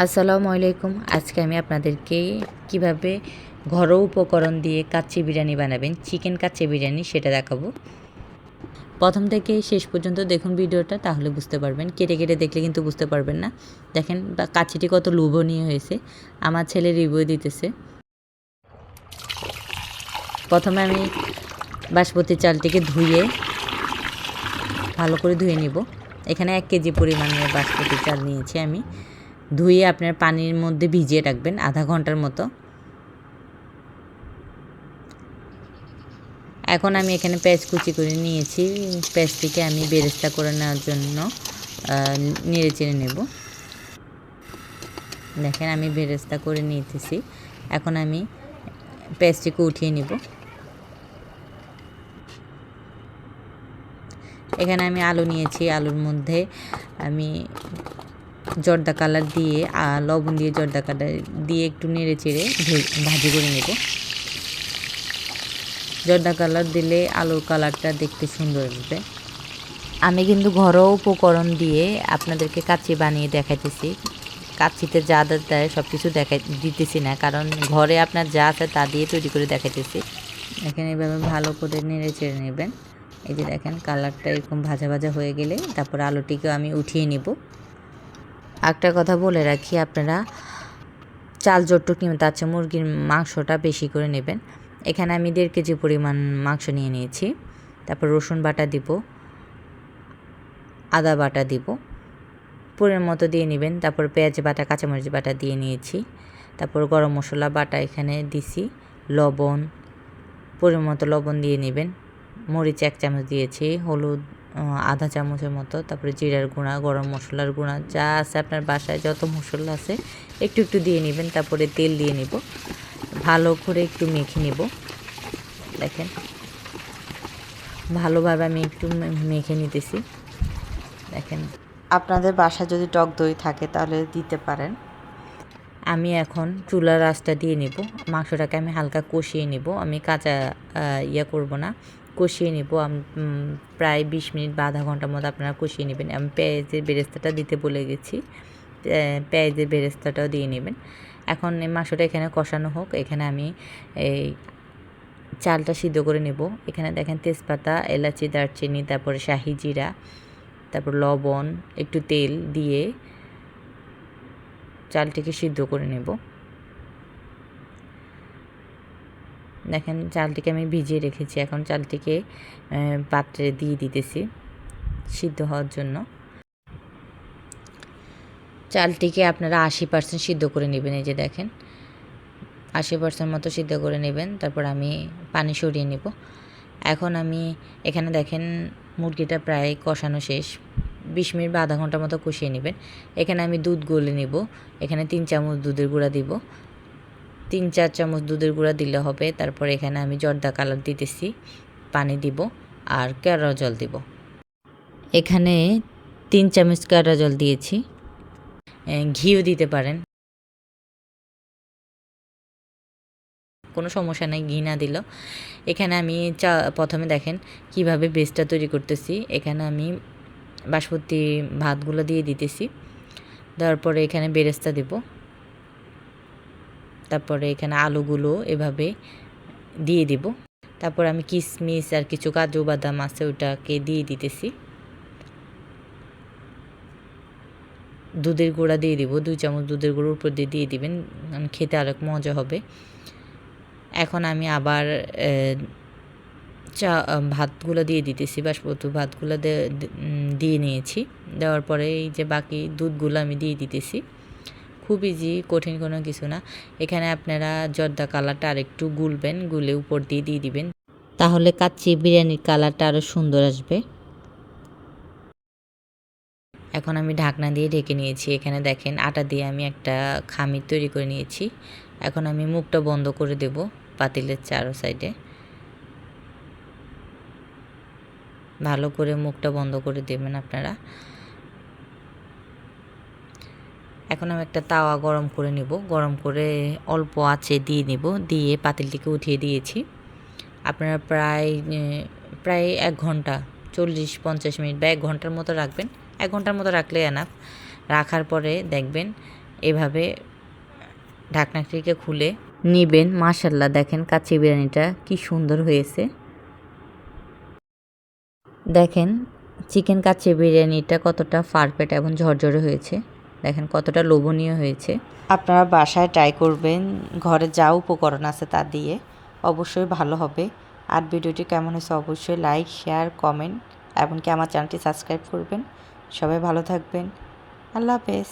আসসালামু আলাইকুম। আজকে আমি আপনাদেরকে কীভাবে ঘরোয়া উপকরণ দিয়ে কাচ্চি বিরিয়ানি বানাবেন, চিকেন কাচ্চি বিরিয়ানি সেটা দেখাবো। প্রথম থেকে শেষ পর্যন্ত দেখুন ভিডিওটা, তাহলে বুঝতে পারবেন। কেটে কেটে দেখলে কিন্তু বুঝতে পারবেন না। দেখেন, বা কাচ্চিটি কত লোভনীয় হয়েছে। আমার ছেলে রিভিউ দিতেছে। প্রথমে আমি বাসমতি চালটিকে ধুয়ে, ভালো করে ধুয়ে নিব। এখানে এক কেজি পরিমাণে বাসমতি চাল নিয়েছি আমি। ধুয়ে আপনার পানির মধ্যে ভিজিয়ে রাখবেন আধা ঘণ্টার মতো। এখন আমি এখানে পেঁয়াজ কুচি করে নিয়েছি। পেঁয়াজটিকে আমি বেরেস্তা করে নেওয়ার জন্য নেড়ে চেড়ে নেব। দেখেন আমি বেরেস্তা করে নিতেছি। এখন আমি পেঁয়াজটিকে উঠিয়ে নিব। এখানে আমি আলু নিয়েছি। আলুর মধ্যে আমি জর্দা কালার দিয়ে আর লবণ দিয়ে জর্দা কালার দিয়ে একটু নেড়ে চেড়ে ভাজি করে নেব। জর্দা কালার দিলে আলুর কালারটা দেখতে সুন্দর আসবে। আমি কিন্তু ঘরোয়া উপকরণ দিয়ে আপনাদেরকে কাচ্চি বানিয়ে দেখাইতেছি। কাচ্চিতে যা দেয় সব কিছু দেখাই, দিতেছি না, কারণ ঘরে আপনার যা আছে তা দিয়ে তৈরি করে দেখাইতেছি। এখানে এভাবে ভালো করে নেড়ে চেড়ে নেবেন। এই যে দেখেন কালারটা এরকম ভাজা ভাজা হয়ে গেলে তারপর আলুটিকে আমি উঠিয়ে নিব। একটা কথা বলে রাখি, আপনারা চাল যতটুক নেবেন, তার চেয়ে মুরগির মাংসটা বেশি করে নেবেন। এখানে আমি দেড় কেজি পরিমাণ মাংস নিয়ে নিয়েছি। তারপর রসুন বাটা দিব, আদা বাটা দিব, পুরের মতো দিয়ে নেবেন। তারপর পেঁয়াজ বাটা, কাঁচামরিচ বাটা দিয়ে নিয়েছি। তারপর গরম মশলা বাটা এখানে দিছি, লবণ, পুরের মতো লবণ দিয়ে নেবেন। মরিচ এক চামচ দিয়েছি, হলুদ আধা চামচের মতো, তারপরে জিরার গুঁড়া, গরম মশলার গুঁড়া, যা আছে আপনার বাসায়, যত মশলা আছে, একটু একটু দিয়ে নেবেন, তারপরে তেল দিয়ে নিব। ভালো করে একটু মেখে নিব। দেখেন, ভালোভাবে আমি একটু মেখে নিতেছি। দেখেন, আপনাদের বাসায় যদি টক দই থাকে, তাহলে দিতে পারেন। আমি এখন চুলার রাস্তা দিয়ে নিব। মাংসটাকে আমি হালকা কষিয়ে নিব। আমি কাঁচা ইয়ে করব না। কষিয়ে নিব প্রায় বিশ মিনিট বা আধা ঘণ্টার মতো আপনারা কষিয়ে নেবেন। আমি পেঁয়াজের বেরেস্তাটা দিতে বলে গেছি। পেঁয়াজের বেরেস্তাটাও দিয়ে নেবেন। এখন এই মাংসটা এখানে কষানো হোক। এখানে আমি এই চালটা সিদ্ধ করে নেব। এখানে দেখেন তেজপাতা, এলাচি, দারচিনি, তারপরে শাহি জিরা, তারপর লবণ, একটু তেল দিয়ে চালটিকে সিদ্ধ করে নেব। দেখেন চালটিকে আমি ভিজিয়ে রেখেছি। এখন চালটিকে পাত্রে দিয়ে দিতেছি সিদ্ধ হওয়ার জন্য। চালটিকে আপনারা আশি পার্সেন্ট সিদ্ধ করে নেবেন, এই যে দেখেন। আশি পার্সেন্ট মতো সিদ্ধ করে নেবেন, তারপর আমি পানি সরিয়ে নেব। এখন আমি এখানে দেখেন মুরগিটা প্রায় কষানো শেষ। বিশ মিনিট বা আধা ঘণ্টার মতো কষিয়ে নেবেন। এখানে আমি দুধ গলে নেব। এখানে তিন চামচ দুধের গুঁড়া দিব। তিন, চার চামচ দুধের গুঁড়া দিলে হবে। তারপর এখানে আমি জর্দা কালার দিতেছি। পানি দিব আর কেওড়া জল দিব। এখানে তিন চামচ কেওড়া জল দিয়েছি। ঘিও দিতে পারেন। কোনো সমস্যা নেই, ঘি না দিল। এখানে আমি চা, প্রথমে দেখেন কীভাবে বেসটা তৈরি করতেছি। এখানে আমি বাসমতি ভাতগুলো দিয়ে দিতেছি। তারপরে এখানে বেরেস্তা দেব। তারপরে এখানে আলুগুলো এভাবে দিয়ে দিব। তারপর আমি কিশমিশ আর কিছু কাজু বাদাম আছে ওটাকে দিয়ে দিতেছি। দুধের গুঁড়া দিয়ে দিব, দুই চামচ দুধের গুঁড়োর উপর দিয়ে দিয়ে দিবেন খেতে আরেক মজা হবে। এখন আমি আবার চা, ভাতগুলো দিয়ে দিতেছি, বাসমতি ভাতগুলো দিয়ে নিয়েছি। দেওয়ার পরে এই যে বাকি দুধগুলো আমি দিয়ে দিতেছি। খুব ইজি কঠিন কোনো কিছু না। এখানে আপনারা জর্দা কালারটা আরেকটু গুলবেন, গুলে উপর দিয়ে দিয়ে দিবেন। তাহলে কাচ্চি বিরিয়ানির কালারটা আরও সুন্দর আসবে। এখন আমি ঢাকনা দিয়ে ঢেকে নিয়েছি। এখানে দেখেন আটা দিয়ে আমি একটা খামির তৈরি করে নিয়েছি। এখন আমি মুখটা বন্ধ করে দেব পাতিলের চারো সাইডে। ভালো করে মুখটা বন্ধ করে দেবেন আপনারা। এখন আমি একটা তাওয়া গরম করে নিব। গরম করে অল্প আছে দিয়ে নেব। দিয়ে পাতিলটিকে উঠিয়ে দিয়েছি। আপনারা প্রায় প্রায় এক ঘণ্টা, চল্লিশ, পঞ্চাশ মিনিট বা এক ঘণ্টার মতো রাখবেন। এক ঘণ্টার মতো রাখলে এনাফ রাখার পরে দেখবেন এভাবে ঢাকনাটিকে খুলে নিবেন। মাশাল্লাহ দেখেন কাচ্চি বিরিয়ানিটা কি সুন্দর হয়েছে। দেখেন, চিকেন কাচ্চি বিরিয়ানিটা কতটা পারফেক্ট এবং ঝরঝরে হয়েছে। দেখেন কতটা লোভনীয় হয়েছে। আপনারা বাসায় ট্রাই করবেন, ঘরে যা উপকরণ আছে তা দিয়ে, অবশ্যই ভালো হবে। আর ভিডিওটি কেমন হয়েছে অবশ্যই লাইক শেয়ার কমেন্ট এমনকি আমার চ্যানেলটি সাবস্ক্রাইব করবেন। সবাই ভালো থাকবেন। আল্লাহ হাফেজ।